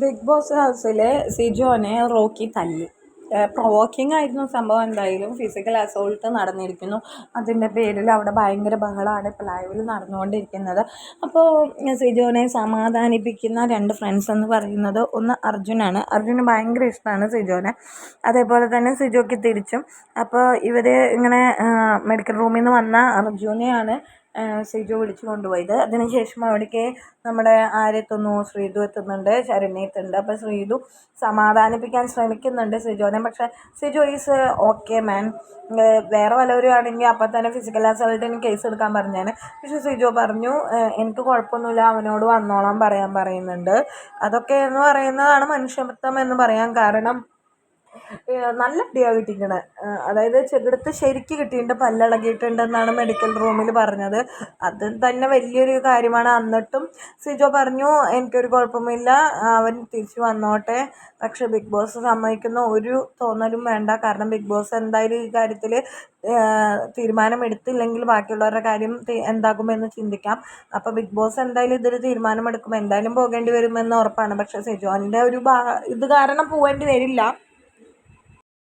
Big boss ഹൗസിൽ സിജോനെ Rocky തല്ലി. Provoking ആയിരുന്നു സംഭവം എന്തായാലും ഫിസിക്കൽ അസോൾട്ട് നടന്നിരിക്കുന്നു. അതിന്റെ പേരിൽ അവിടെ ഭയങ്കര ബഹളമാണ് ഇപ്പോൾ ലൈവിൽ നടന്നുകൊണ്ടിരിക്കുന്നത്. അപ്പോൾ സിജോനെ സമാധാനിപ്പിക്കുന്ന രണ്ട് ഫ്രണ്ട്സ് എന്ന് പറയുന്നത് ഒന്ന് അർജുനാണ്. അർജുന് ഭയങ്കര ഇഷ്ടമാണ് സിജോനെ. അതേപോലെ തന്നെ സിജോയ്ക്ക് തിരിച്ചും. അപ്പോൾ ഇവർ ഇങ്ങനെ മെഡിക്കൽ റൂമിൽ നിന്ന് വന്ന അർജുനെയാണ് സിജു വിളിച്ചു കൊണ്ടുപോയത് അതിനുശേഷം അവിടേക്ക് നമ്മുടെ ആരെത്തുന്നു ശ്രീതു എത്തുന്നുണ്ട് ശരണ്യ അപ്പോൾ ശ്രീതു സമാധാനിപ്പിക്കാൻ ശ്രമിക്കുന്നുണ്ട് സിജോനെ പക്ഷേ സിജു ഈസ് ഓക്കെ മാൻ വേറെ വല്ലവരും ആണെങ്കിൽ അപ്പം തന്നെ ഫിസിക്കൽ അസൾട്ടിന് കേസ് എടുക്കാൻ പറഞ്ഞേനെ. പക്ഷേ സിജു പറഞ്ഞു എനിക്ക് കുഴപ്പമൊന്നുമില്ല അവനോട് വന്നോളാൻ പറയാൻ പറയുന്നുണ്ട്. അതൊക്കെ എന്ന് പറയുന്നതാണ് മനുഷ്യത്വം എന്ന് പറയാൻ കാരണം. നല്ല അടിയാണ് കിട്ടിയിരിക്കണത് അതായത് ചെകിടത്ത് ശരിക്ക് കിട്ടിയിട്ടുണ്ട് പല്ലിളകിയിട്ടുണ്ടെന്നാണ് മെഡിക്കൽ റൂമിൽ പറഞ്ഞത്. അത് തന്നെ വലിയൊരു കാര്യമാണ്. എന്നിട്ടും സിജോ പറഞ്ഞു എനിക്കൊരു കുഴപ്പമില്ല അവൻ തിരിച്ചു വന്നോട്ടെ. പക്ഷേ ബിഗ് ബോസ് സമ്മതിക്കുന്ന. ഒരു തോന്നലും വേണ്ട. കാരണം ബിഗ് ബോസ് എന്തായാലും ഈ കാര്യത്തിൽ തീരുമാനമെടുത്തില്ലെങ്കിൽ ബാക്കിയുള്ളവരുടെ കാര്യം എന്താകുമെന്ന് ചിന്തിക്കാം. അപ്പോൾ ബിഗ് ബോസ് എന്തായാലും ഇതിൽ തീരുമാനമെടുക്കും. എന്തായാലും പോകേണ്ടി വരുമെന്ന് ഉറപ്പാണ്. പക്ഷേ സിജോന്റെ ഒരു ഇത് കാരണം പോകേണ്ടി വരില്ല.